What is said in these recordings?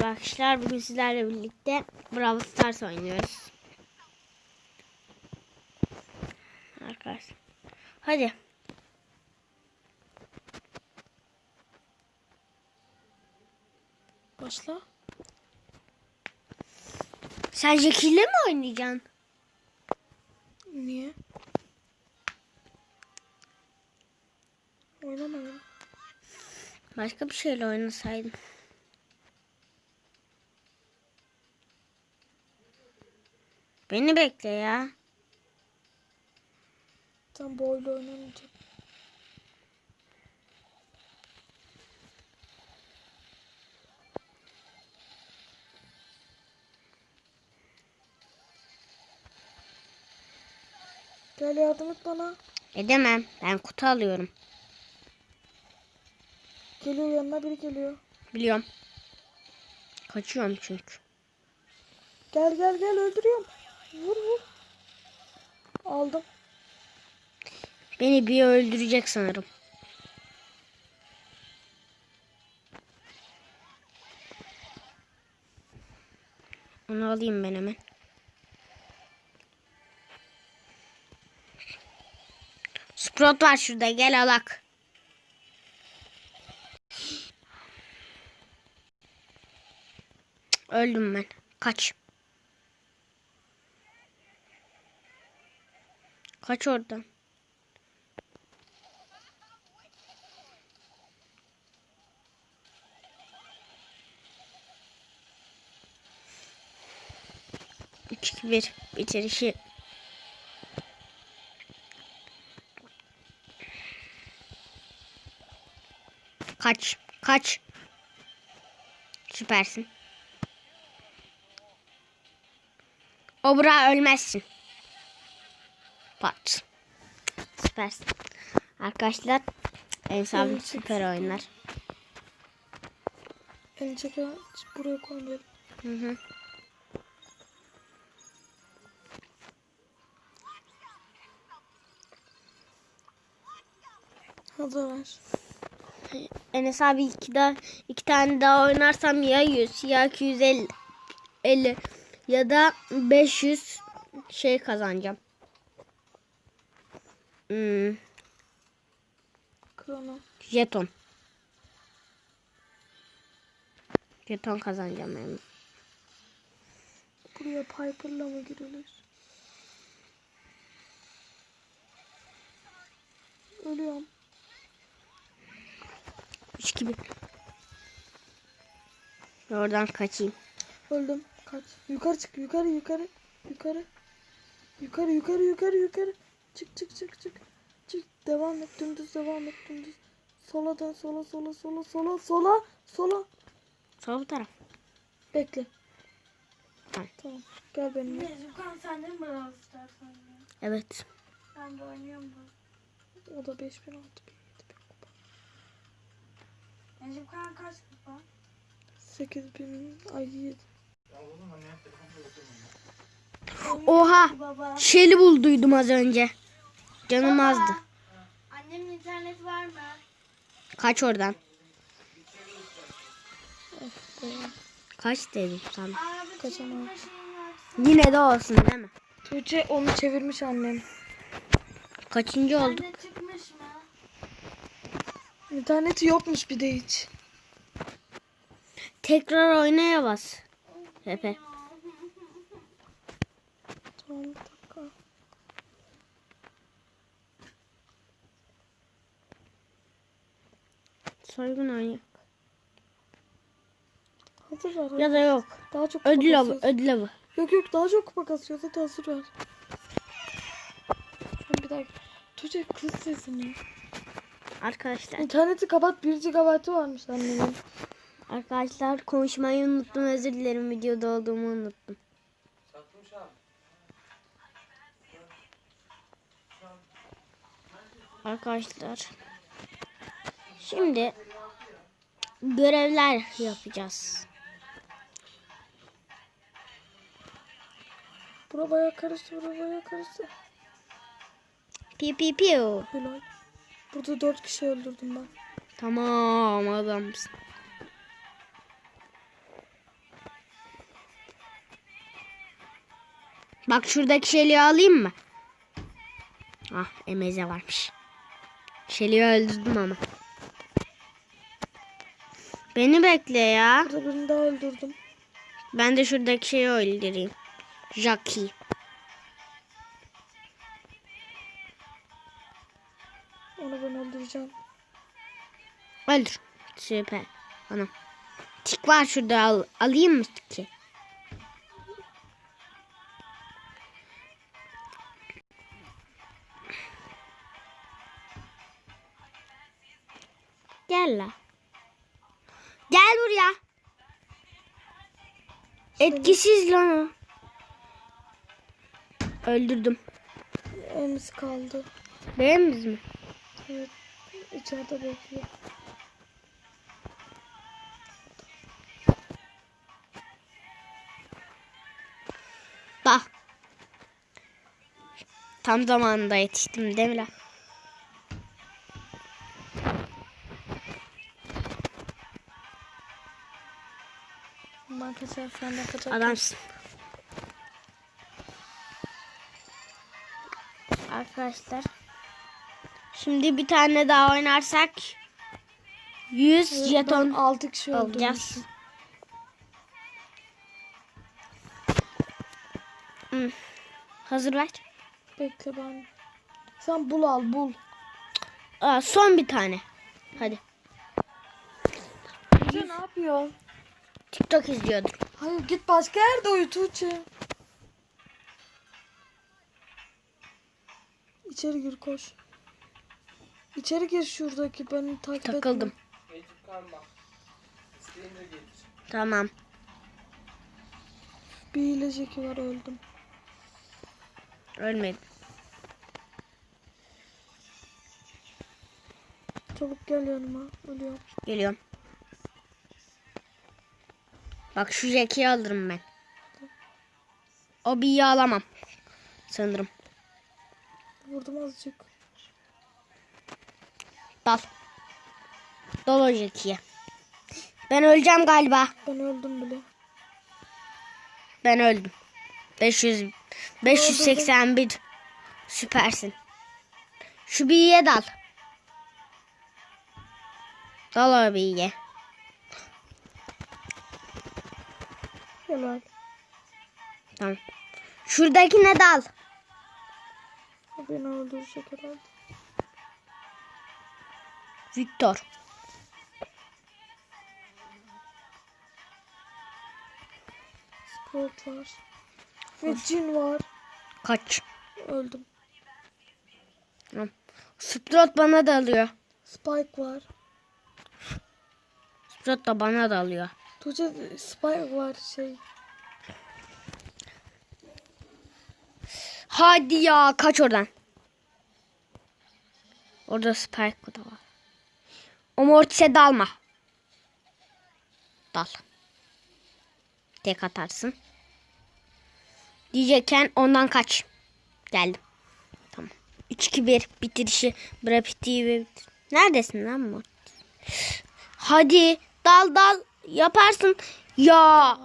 Arkadaşlar bugün sizlerle birlikte Brawl Stars oynuyoruz. Arkadaşlar. Hadi. Başla. Sen Jackie ile mi oynayacaksın? Niye? Oynamadım. Başka bir şeyle oynasaydın. Beni bekle ya. Tam boyla oynamayacağım. Gel yardım et bana. Edemem. Ben kutu alıyorum. Geliyor yanına biri geliyor. Biliyorum. Kaçıyorum çünkü. Gel gel gel öldürüyorum. Vur vur. Aldım. Beni bir öldürecek sanırım. Onu alayım ben hemen. Sprout var şurada gel alak. Öldüm ben. Kaç. Kaç oradan. İki bir bitirişi. Kaç, kaç. Süpersin. Obra ölmezsin. Pat. Süpersin. Arkadaşlar en Evet, süper oynar. Çeker buraya koymayalım. Hı hı. Hadi ver. Enes abi iki, daha, iki tane daha oynarsam ya 100 ya 250 50, ya da 500 şey kazanacağım. Hmm, Krono. jeton. Jeton kazanacağım yani. Buraya Piper'la mı girilir? Ölüyorum. 3 gibi. Oradan kaçayım. Öldüm. Kaç. Yukarı çık. Yukarı yukarı. Yukarı. Yukarı yukarı yukarı yukarı. Çık çık çık çık. Çık. Devam et. Dümdüz devam et. Dümdüz. Sola dön. Sola sola sola sola sola sola. Sol bu taraf. Bekle. Tamam. Tamam. Gel benimle. Meczukan sen de mi Brawl? Evet. Ben de oynuyorum bu. O da 5000 6000 7000 kupa. Meczukan kaç kupa? 8000 ay 7. Oha. Baba. Şeli bulduydum az önce. Canım azdı. Annemin interneti var mı? Kaç oradan. Kaç dedim sana. Kaçamam. Yine de olsun değil mi? Tuğçe onu çevirmiş annem. Kaçıncı olduk? Sende çıkmış mı? İnterneti yokmuş bir de hiç. Tekrar oynaya bas. Pepe. Tamam bir dakika. Soygun oyna. Hazır ver. Ya da yok. Daha çok kupa Ödül kasıyorsun. Ödül avı. Yok yok daha çok kupa kasıyor. Hadi hazır ver. Sen bir dakika. Tuğçe kız sesini. Arkadaşlar. İnterneti kapat 1 GB'ı varmış annemin. Arkadaşlar konuşmayı unuttum. Özür dilerim. Videoda olduğumu unuttum. Arkadaşlar. Şimdi görevler yapacağız. Bura bayağı karıştı. Bura bayağı karıştı. Piu piu piu. Helal. Burada dört kişi öldürdüm ben. Tamam adamsın. Bak şuradaki şeliği alayım mı? Ah emeze varmış. Şeliği öldürdüm ama. Beni bekle ya. Burada birini daha öldürdüm. Ben de şuradaki şeyi öldüreyim. Jackie. Onu ben öldüreceğim. Öldür. Süper. Ana. Tik var şurada al, alayım mı tiki? Gel la. Gel buraya. Etkisiz lan o. Öldürdüm. Emz kaldı. Beğendiniz mi? Evet. içeride bekliyor. Bak. Tam zamanında yetiştim değil mi lan? Senden kaçar. Adamsın. Arkadaşlar. Şimdi bir tane daha oynarsak 100 Ben jeton 6 kişi alacağız. Hı. Hazır ver. Bekle ben. Sen bul al bul. Aa, son bir tane. Hadi. Tuğçe ne yapıyor? TikTok izliyordum. Hayır git başka yerde uyu Tuğçe. İçeri gir koş. İçeri gir şuradaki beni takip etme. Takıldım. Tamam. Bir hile Jackie var öldüm. Ölmedim. Çabuk gel yanıma. Ölüyorum. Geliyorum. Bak şu Jack'i alırım ben. O bir alamam. Sanırım. Vurdum azıcık. Dal. Dal o. Ben öleceğim galiba. Ben öldüm bile. Ben öldüm. 500 581 süpersin. Şu biye dal. Dal o biye. Helal. Tamam. Şuradakine dal. Beni öldürecek herhalde. Victor. Sport var. Ve cin var. Kaç. Öldüm. Sprot bana da alıyor. Spike var. Sprot da bana da alıyor. Tuğçe Spike var şey. Hadi ya kaç oradan. Orada Spike da var. O Mortis'e dalma. Dal. Tek atarsın. Diyecekken ondan kaç. Geldim. Tamam. 3-2-1 bitirişi. Brapiti ve... Neredesin lan Mortis? Hadi dal dal yaparsın. Ya.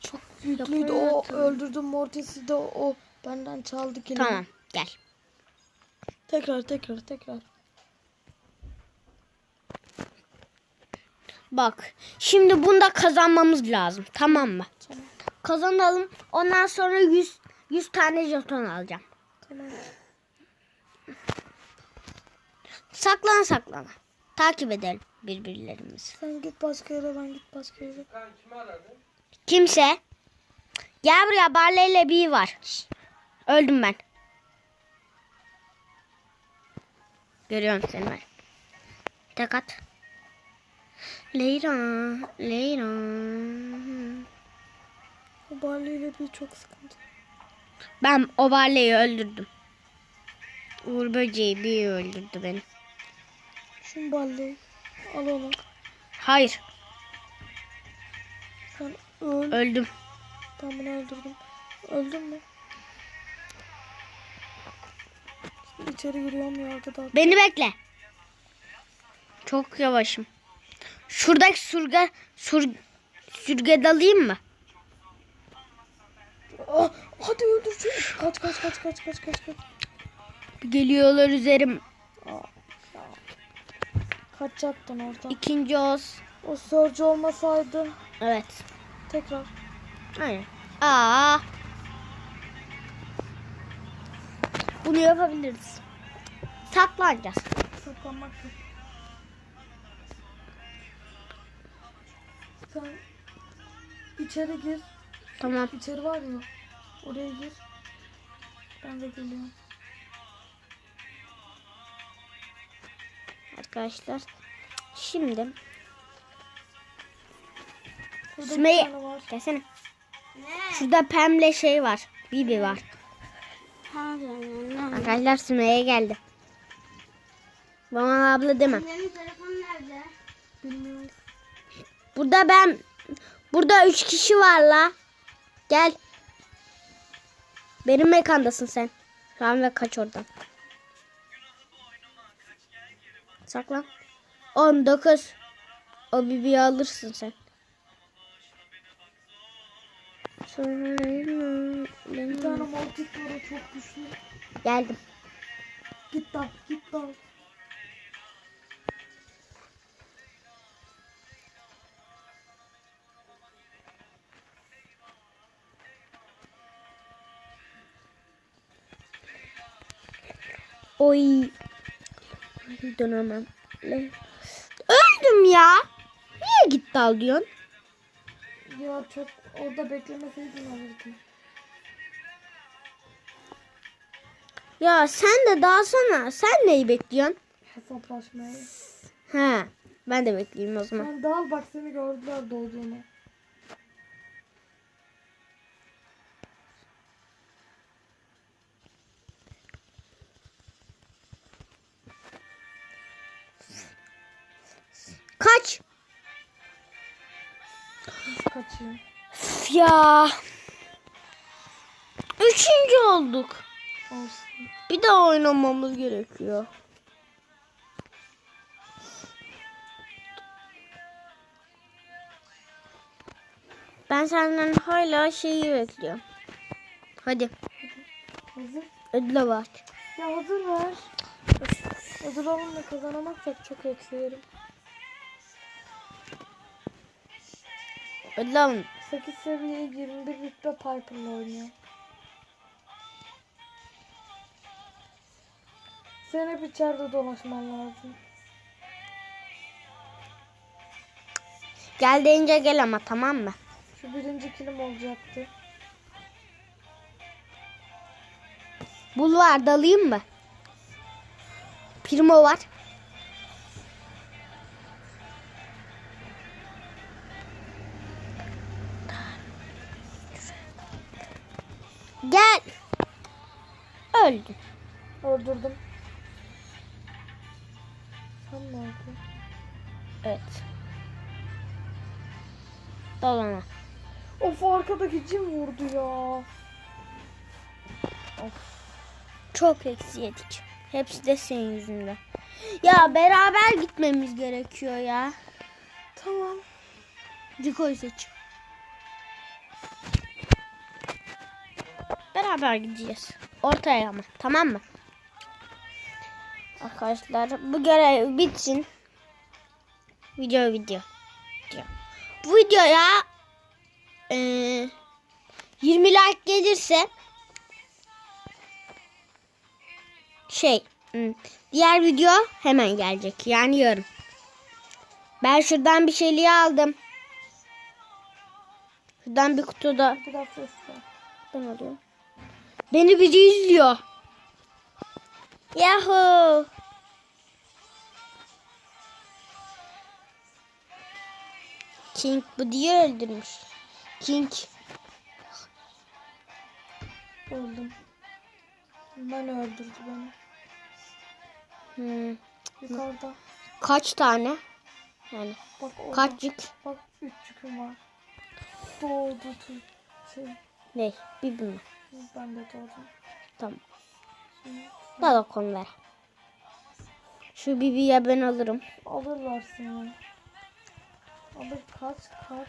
Çok yüklüydü o öldürdüm Mortis'i de o benden çaldı kilimi. Tamam gel. Tekrar tekrar tekrar. Bak şimdi bunda kazanmamız lazım tamam mı? Tamam. Kazanalım ondan sonra 100 100 tane jeton alacağım. Tamam. Saklan saklan. Takip edelim birbirlerimizi. Sen git başka yere ben git başka yere. Kimse. Gel buraya Barley ile bir var. Öldüm ben. Görüyorum seni ben. Tek at. Leyla, Leyla. O Barley ile bir çok sıkıntı. Ben o Barley'i öldürdüm. Uğur böceği bir öldürdü beni. Şu Barley. Al onu. Hayır, Sen öl. öldüm. Ben bunu öldürdüm. Öldün mü? İçeri giriyorum ya arkada. Beni bekle. Çok yavaşım. Şuradaki surga sur, sürge dalayım mı? Ah, Hadi öldür şu. Kaç kaç kaç kaç kaç kaç kaç. Geliyorlar üzerim. Kaçacaktın oradan. İkinci oz. O Surge olmasaydı. Evet. Tekrar. Aynen. Aa. Bunu yapabiliriz. Saklanacağız. Saklanmak yok. Sen içeri gir. Tamam. İçeri var ya. Oraya gir. Ben de geliyorum. Arkadaşlar. Şimdi Burada Sümeyye. gelsene. Ne? Şurada pembe şey var. Bibi var. Arkadaşlar Sümeyye geldi. Bana abla deme. Annemin telefonu nerede? Bilmiyorum. Burada ben burada üç kişi var la. Gel. Benim mekandasın sen. An ve kaç oradan. Saklan. 19. O bibiyi alırsın sen. Bir tane Maltese var o çok güçlü. Geldim. Git dal git dal. Oy. Dönemem. Öldüm ya. Niye git dal diyorsun? Ya çok orada beklemeseydin alırdın. Ya sen de dalsana. Sen neyi bekliyorsun? Hesaplaşmaya. He. Ben de bekleyeyim o zaman. Sen dal bak seni gördüler doğduğunu. Kaç. Nasıl kaçayım? Üf ya. Üçüncü olduk. Olsun. Bir daha oynamamız gerekiyor. Ben senden hala şeyi bekliyorum. Hadi Hazır. ödüle bak. Ya hazır ver. Hazır olun da kazanamazsak çok eksilerim. Ödül alın. 8 seviye 21 rütbe Piper'la oynuyor. Sen hep içeride dolaşman lazım. Gel deyince gel ama tamam mı? Şu birinci kilim olacaktı. Bulvar dalayım mı? Primo var. Gel. Öldüm. Öldürdüm. Sen nerede? Evet. Dolana. Of arkadaki cim vurdu ya. Çok eksi yedik. Hepsi de senin yüzünden. Ya beraber gitmemiz gerekiyor ya. Tamam. Rico'yu seç. Beraber gideceğiz. Ortaya ama tamam mı? Arkadaşlar bu görev bitsin. Video video. Bu videoya eee 20 like gelirse şey hmm, diğer video hemen gelecek. Yani yarın. Ben şuradan bir şeyliği aldım. Şuradan bir kutuda ben alıyorum. Beni biri izliyor. Yahoo. King bu diye öldürmüş. King. Öldüm. Ben öldürdü beni. Hmm. Yukarıda. Kaç tane? Yani Bak orada. kaçcık? Bak üç yüküm var. Doğdu. Şey, Ne? Bir mi? Ben de doğdum. Tamam. Daha da konu ver. Şu bibiye ben alırım. alırlar seni. Alır kaç kaç.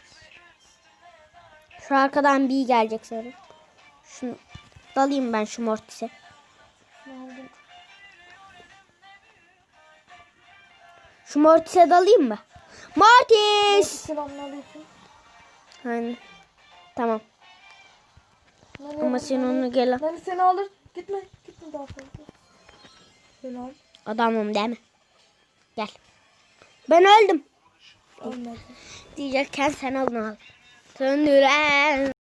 Şu arkadan bir gelecek sanırım. Şunu Dalayım ben şu Mortis'e. Şu Mortis'e dalayım mı? Mortis! Selamünaleyküm. Aynen. Tamam. Nani Ama sen onu gel al. Nani seni alır. Gitme. Gitme daha fazla. Helal. Adamım değil mi? Gel. Ben öldüm. Ölmedi. Diyecekken sen onu al. Söndüren